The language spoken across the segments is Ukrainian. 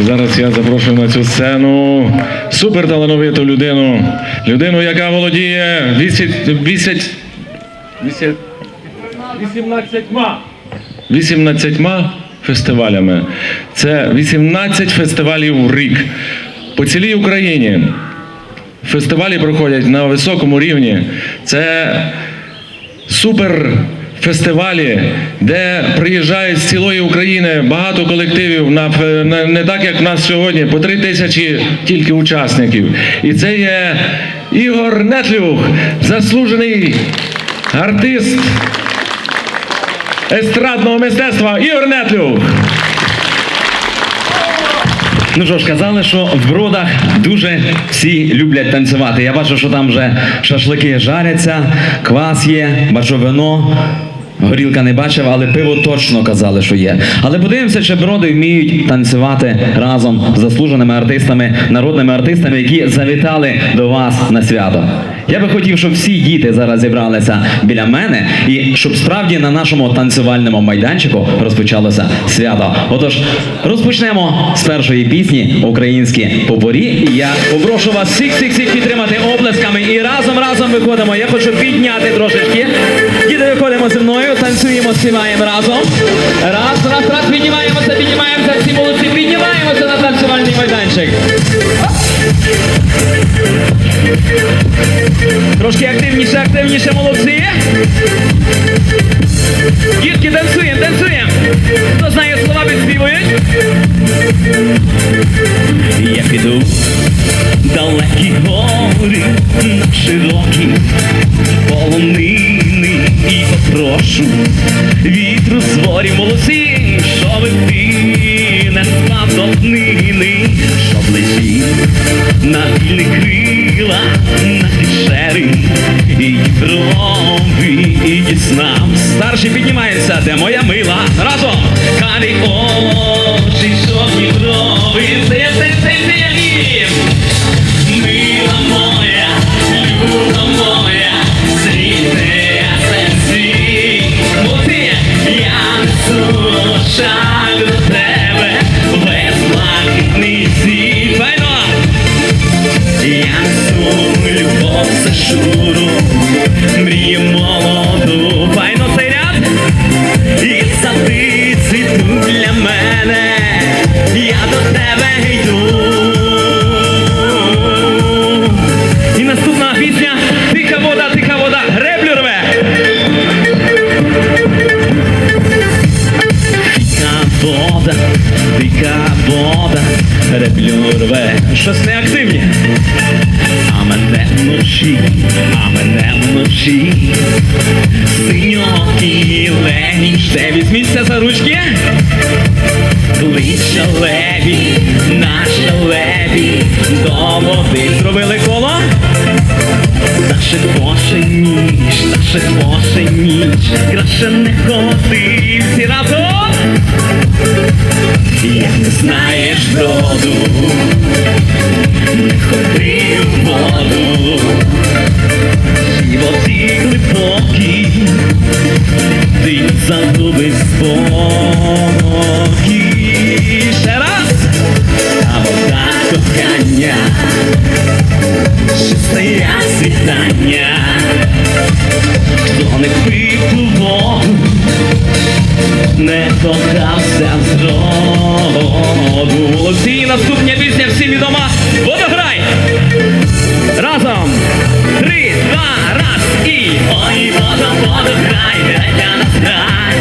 І зараз я запрошую на цю сцену суперталановиту людину. Людину, яка володіє 8, 8, 8, 18 18 фестивалями. Це 18 фестивалів в рік по цілій Україні. Фестивалі проходять на високому рівні. Це супер фестивалі, де приїжджають з цілої України багато колективів на, не так, як в нас сьогодні, по три тисячі тільки учасників. І це є Ігор Нетлюх, заслужений артист естрадного мистецтва Ігор Нетлюх. Ну що ж, казали, що в бродах дуже всі люблять танцювати. Я бачу, що там вже шашлики жаряться, квас є, бачу вино. Горілка не бачив, але пиво точно казали, що є. Але подивимося, чи броди вміють танцювати разом з заслуженими артистами, народними артистами, які завітали до вас на свято. Я би хотів, щоб всі діти зараз зібралися біля мене, і щоб справді на нашому танцювальному майданчику розпочалося свято. Отож, розпочнемо з першої пісні українські попорі. І я попрошу вас всіх всіх всіх підтримати облесками і разом разом виходимо. Я хочу підняти трошечки. Діти виходимо зі мною, танцюємо, співаємо разом. Раз, раз, раз, піднімаємося, піднімаємося, всі молодці, піднімаємося на танцювальний майданчик. Трошки активніше, активніше, молодці. Дітки, танцюємо, танцюємо. Хто знає слова, підспівують. Я піду далекі гори на широкі полонини і попрошу вітру зворі молодці, що ви не спав до днини, щоб летів на вільні крила, на кришери і Дніпрові, і Діснам. Старші піднімається, де моя мила. Разом! Карі очі, що Дніпрові, це це це це я. Мила моя, люба моя, світе сенсі. Молодці, я несу шаг води зробили коло. Та шипоше ніч, та шипоше ніч, краще не ходи всі разом. Як не знаєш броду, не ходи в воду, животі глибокі, ти загуби спокій. Світання, хто не пив не кохався зроду. Молодці, наступна пісня всім відома. Водограй! Разом! Три, два, раз і... Ой, вода, водограй, для нас грай.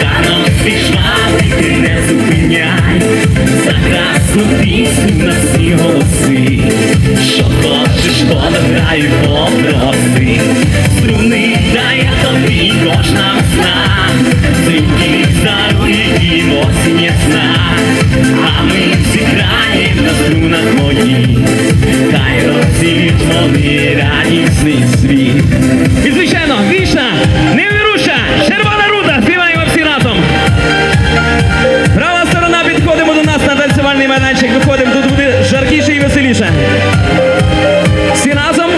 Та нам пішла, ти не зупиняй. За красну пісню на всі голоси. Що хочеш, водограй, попроси. Розсіють радісний світ. І звичайно, вічна, невіруща, червона рута, співаємо всі разом. Права сторона, підходимо до нас на танцювальний майданчик, виходимо, тут буде жаркіше і веселіше. Всі разом,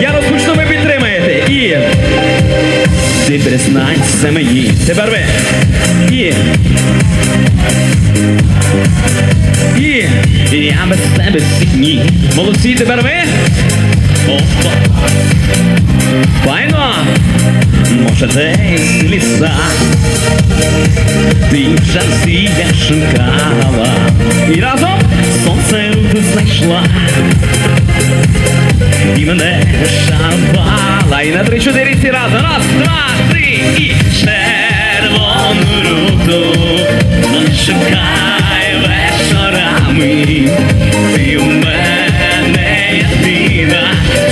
я розпочну, ви підтримаєте. І ти признайся мені. Тепер ви. І я без тебе всі дні. Молодці, тепер ви? Опа. Файно! Може, десь в лісах ти вже всі я шукала. І разом сонце знайшла. І мене шарпала. І на три-чотири всі разом. Раз, два, три і червону руку. Шукай вечорами. Ти у мене єдина,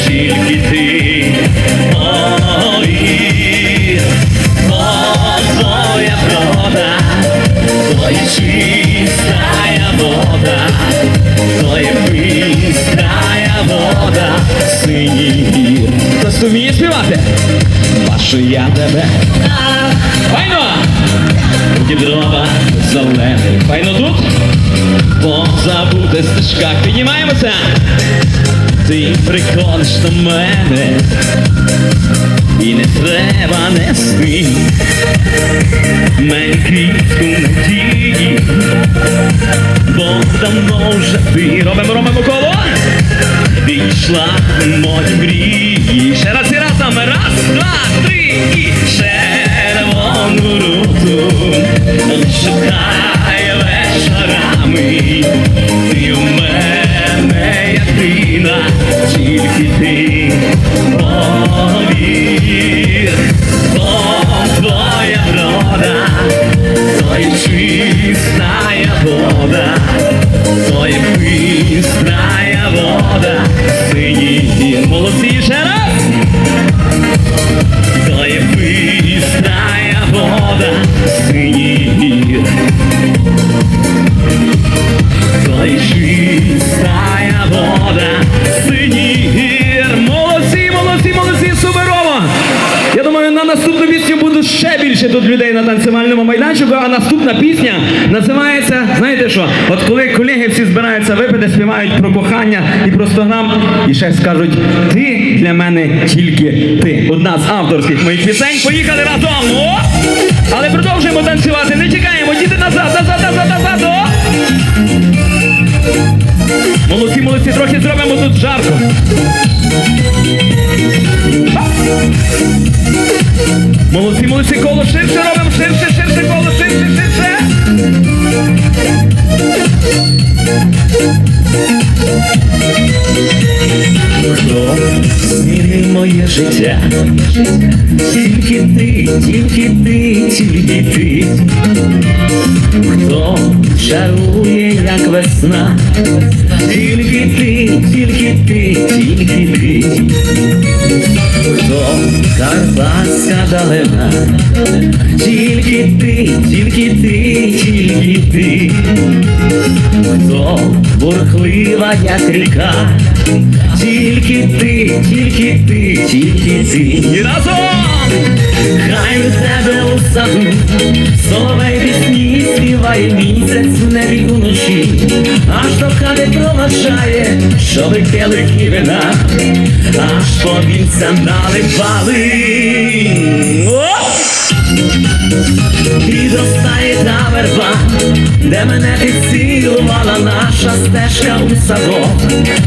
тільки ти. Ой, о, твоя врода, твоя чистая вода, твоя быстрая вода, синій гір. Хтось вміє співати? Бачу я тебе. Файно! Дідрова зелений. Файно тут? Позабути стежках. Піднімаємося. Ти приходиш до мене. І не треба нести мені квітку надії, бо давно вже ти робимо, робимо коло. Війшла в мої мрії. Ще раз і разом. Раз, два, три і червону руку. Шукай вечорами. Ти у мене єдина, тільки ти. Повір, бо твоя врода, твоя а наступна пісня називається, знаєте що? От коли колеги всі збираються випити, співають про кохання і про 100 грам, і ще скажуть, ти для мене тільки ти. Одна з авторських моїх пісень. Поїхали разом! О! Але продовжуємо танцювати, не чекаємо, діти назад, назад, назад, назад! О! Молодці, молодці, трохи зробимо тут жарко. Молодці, молодці, коло ширше, моє життя? Тільки ти, тільки ти, тільки ти. Хто чарує, як весна? Тільки ти, тільки ти, тільки ти. Хто карпатська далина? Тільки ти, тільки ти, тільки ти. Хто бурхлива, як ріка? Тільки ти, тільки ти, тільки ти. І разом! Хай у тебе у саду Соловей пісні співає місяць в небі уночі Аж до хати проважає, щоби келихи вина Аж по вінцям наливали Оп! Підростає та верба, де мене підцілувала наша стежка у садок,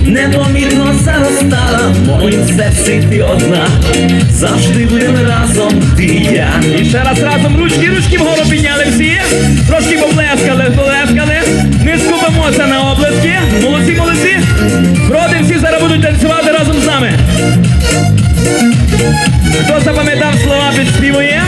непомітно заростала, в моїм серці ти одна, завжди будемо разом ти і я. І ще раз разом ручки, ручки вгору підняли всі, трошки поплескали, поплескали, не скупимося на облески, молодці, молодці, проти всі зараз будуть танцювати разом з нами. Хто запам'ятав слова підспівує?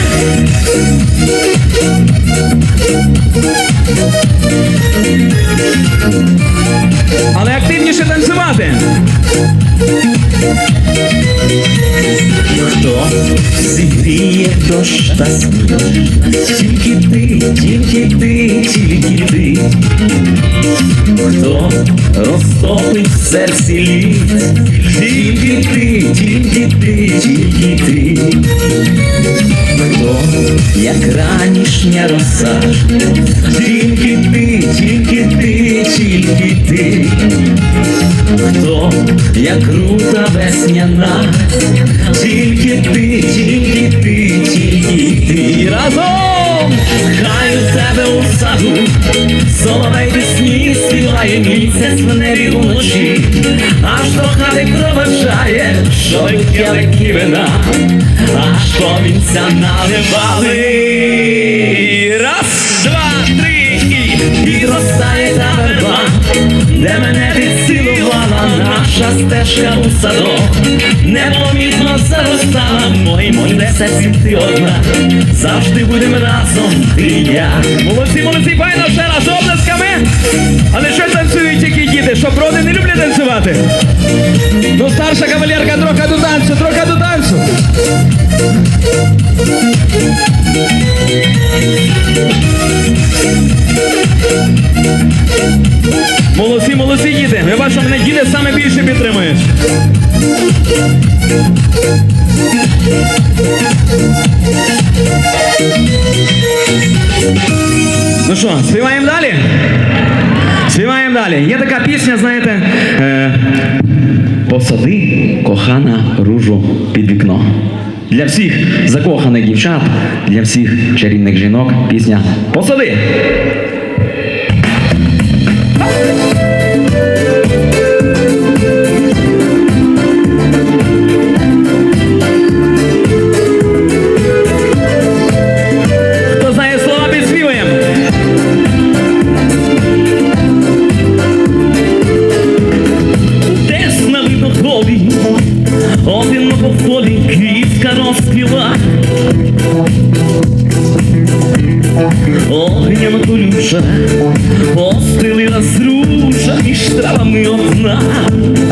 Зігріє дощ та? Тільки ти, тільки ти, тільки ти. Хто розтопить в серці лід? Тільки ти, тільки ти, тільки ти. Хто, як ранішня роса, тільки ти, тільки ти, тільки ти. Хто, як крута весняна, тільки ти, тільки ти, тільки ти. Разом! Хай у тебе у саду, соловей пісні співає місяць в небі уночі, аж до хати проведжає, що келихи вина, аж по вінця наливали. Раз, два, три і підростає та верба, де мене наша стежка у садок, непомітно заростала мой мой несеться ти одна, завжди будемо разом, ти і я. Молодці, молодці, файно ще раз облесками. Але що танцюють тільки діти? Що броди не люблять танцювати? Ну, старша кавалерка, трохи до танцю, трохи до танцю. Молодці, молодці діти. Я бачу, мене діти саме більше підтримують. Ну що, співаємо далі? Співаємо далі. Є така пісня, знаєте. Е, Посади кохана ружу під вікно. Для всіх закоханих дівчат, для всіх чарівних жінок пісня Посади. Травами одна.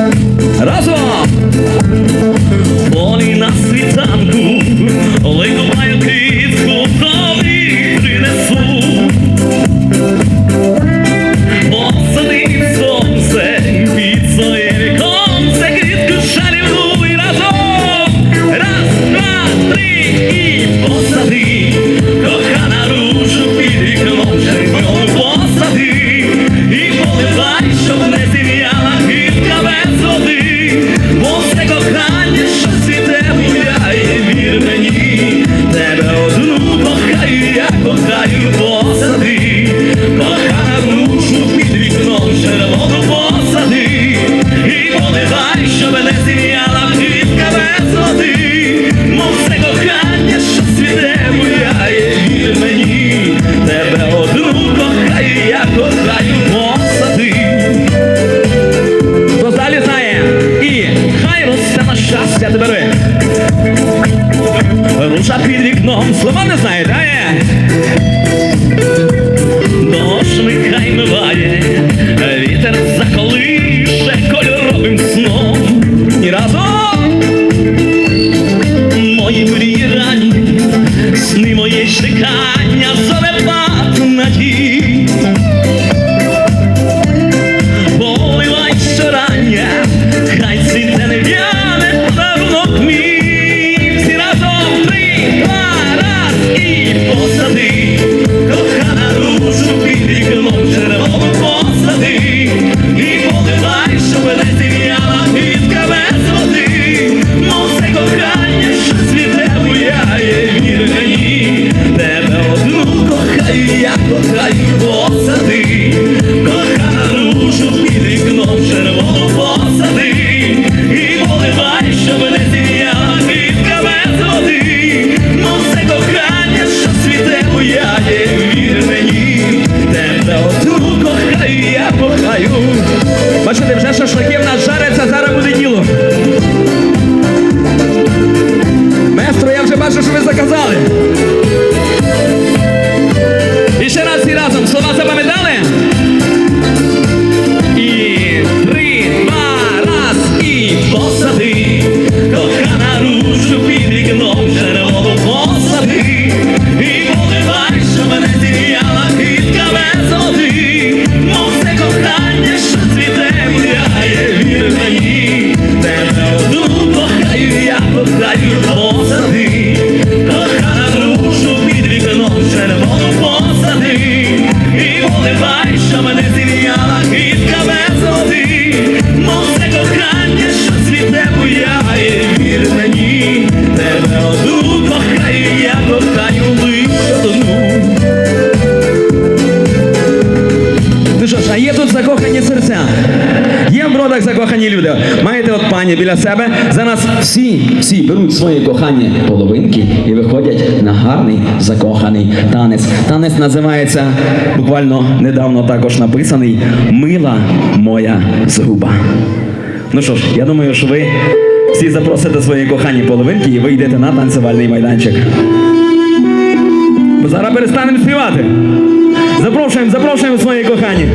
І всі, беруть свої кохані половинки і виходять на гарний закоханий танець. Танець називається буквально недавно також написаний Мила моя згуба. Ну що ж, я думаю, що ви всі запросите свої кохані половинки і вийдете на танцювальний майданчик. Бо зараз перестанемо співати. Запрошуємо, запрошуємо свої кохані.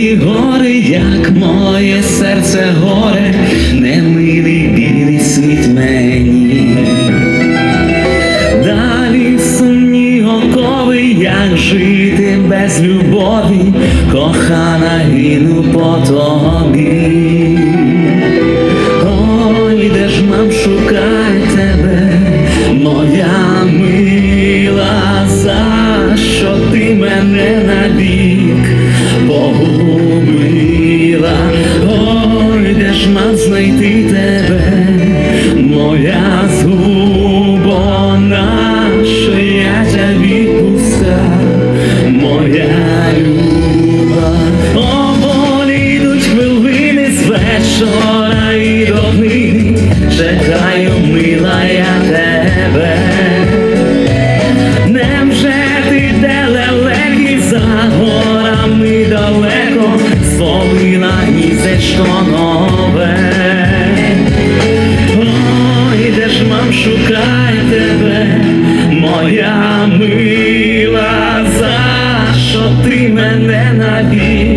Сиві гори, як моє серце горе, немилий білий світ мені. Далі сумні окови, як жити без любові, кохана гину по тобі. Ой, де ж мам шукай тебе, моя мила, за що ти мене навік погубила? Ой, де ж мам знайти тебе, мене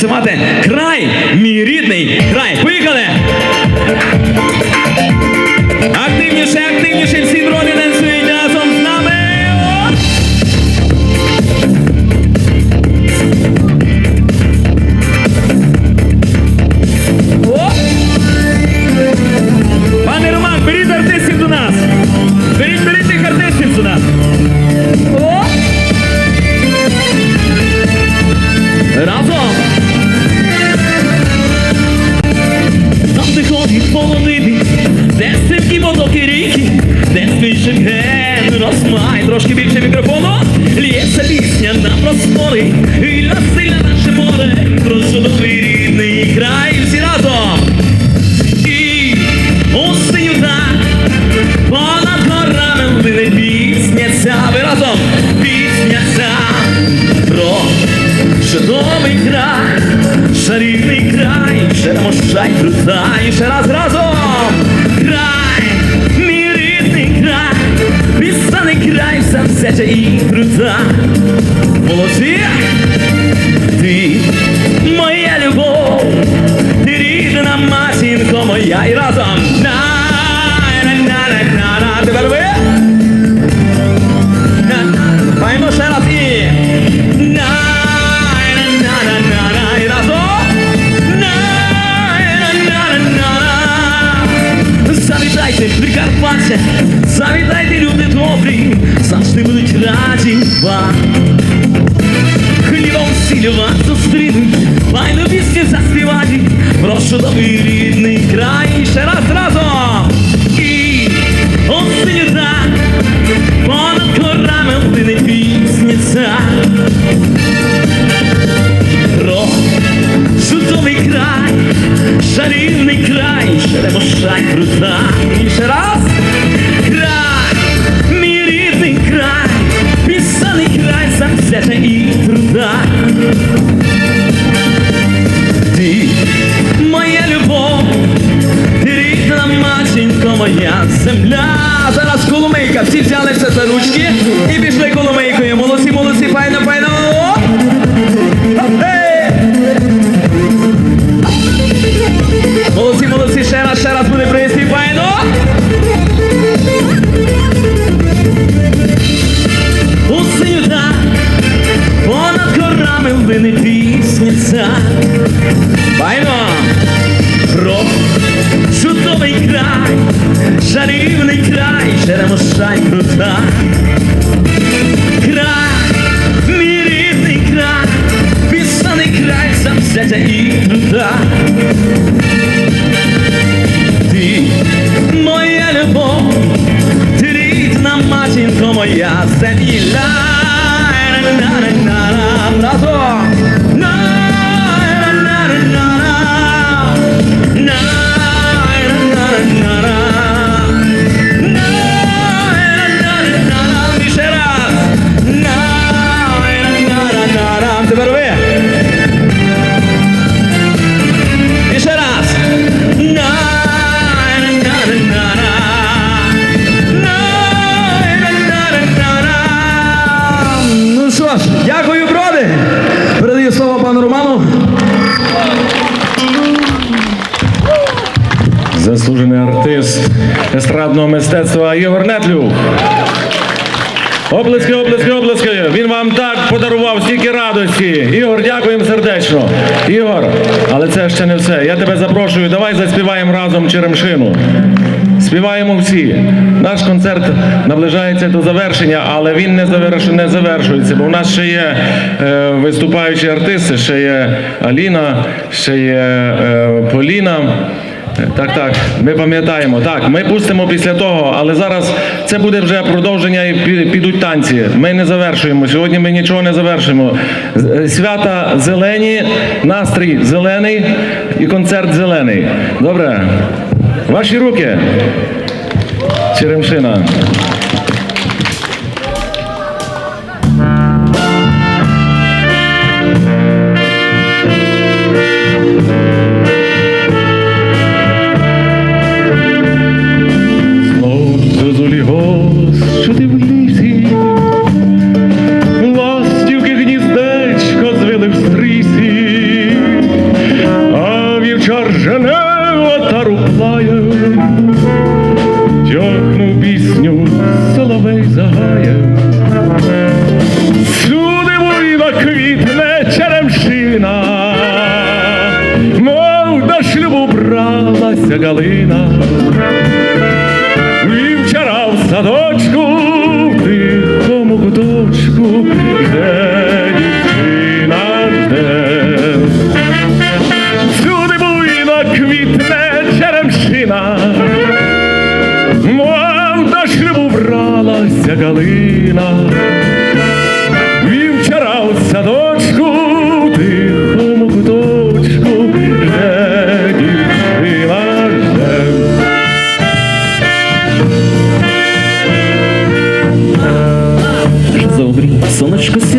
пісню і край, черемошай крутай, ще раз разом, край, мій рідний край, пісаний край, сам сеча і крута, молодці, ти моя любов, ти рідна матінко моя, і разом, на, на, на, на, на, тепер ви, Прикарпаття. Завітайте, люди добрі, завжди будуть раді вам. Хлібом сіль вас зустрінуть, файну пісню заспівають, прошу новий рідний край. Ще раз разом! І осінню так, понад горами плине пісня ця. Про чудовий край, шарівний край, шеремошай крута. Ще раз! Земля. Зараз коломийка, всі взялися за ручки і пішли коломийкою. Оплески, оплески, оплески. Він вам так подарував стільки радості. Ігор, дякуємо сердечно. Ігор, але це ще не все. Я тебе запрошую, давай заспіваємо разом Черемшину. Співаємо всі. Наш концерт наближається до завершення, але він не, заверш... не завершується, бо в нас ще є е, виступаючі артисти, ще є Аліна, ще є е, Поліна. Так, так, ми пам'ятаємо. Так, ми пустимо після того, але зараз це буде вже продовження і підуть танці. Ми не завершуємо. Сьогодні ми нічого не завершимо. Е, Свята зелені, настрій зелений і концерт зелений. Добре. Ваші руки. Черемшина.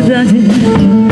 giderek